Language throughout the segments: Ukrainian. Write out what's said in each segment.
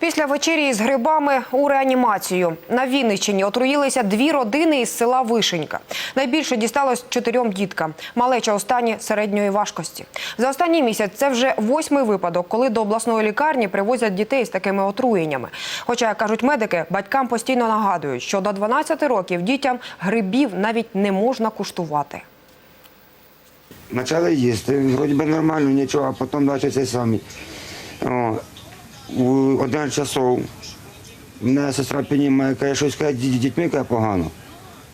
Після вечері з грибами у реанімацію на Вінниччині отруїлися дві родини із села Вишенька. Найбільше дісталось чотирьом діткам. Малеча у стані середньої важкості. За останній місяць це вже восьмий випадок, коли до обласної лікарні привозять дітей з такими отруєннями. Хоча, як кажуть медики, батькам постійно нагадують, що до 12 років дітям грибів навіть не можна куштувати. Почали їсти, вроді би нормально, нічого, а потім це самі. 11 часов мене сестра піднімає, каже, щось каже, «Ді- дітьми каже, погано.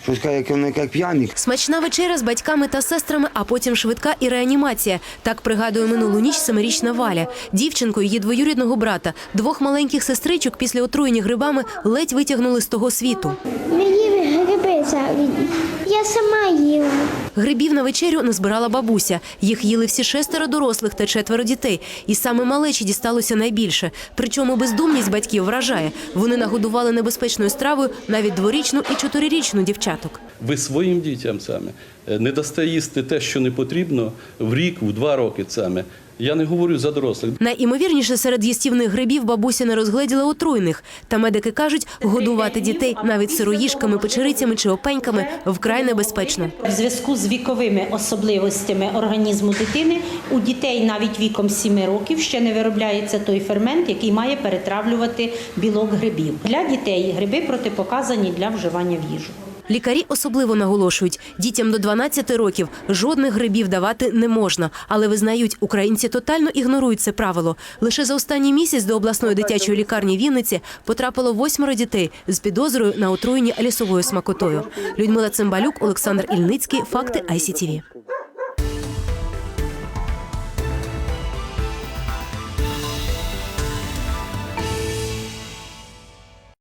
Щось каже, як вони як п'яні. Смачна вечеря з батьками та сестрами, а потім швидка і реанімація. Так пригадує минулу ніч семирічна Валя. Дівчинку, її двоюрідного брата, двох маленьких сестричок після отруєння грибами ледь витягнули з того світу. Мені гриби завідні. Я сама їла. Грибів на вечерю назбирала бабуся. Їх їли всі шестеро дорослих та четверо дітей. І саме малечі дісталося найбільше. Причому бездумність батьків вражає. Вони нагодували небезпечною стравою навіть дворічну і чотирирічну дівчаток. Ви своїм дітям саме е, не дасте їсти те, що не потрібно в рік, в два роки саме. Я не говорю за дорослих. Найімовірніше серед їстівних грибів бабуся не розгледіла отруйних. Та медики кажуть, годувати дітей навіть сироїжками, печерицями чи опеньками вкрай небезпечно. В зв'язку з віковими особливостями організму дитини у дітей навіть віком 7 років ще не виробляється той фермент, який має перетравлювати білок грибів. Для дітей гриби протипоказані для вживання в їжу. Лікарі особливо наголошують, дітям до 12 років жодних грибів давати не можна, але визнають, українці тотально ігнорують це правило. Лише за останній місяць до обласної дитячої лікарні Вінниці потрапило восьмеро дітей з підозрою на отруєння лісовою смакотою. Людмила Цимбалюк, Олександр Ільницький. Факти ICTV.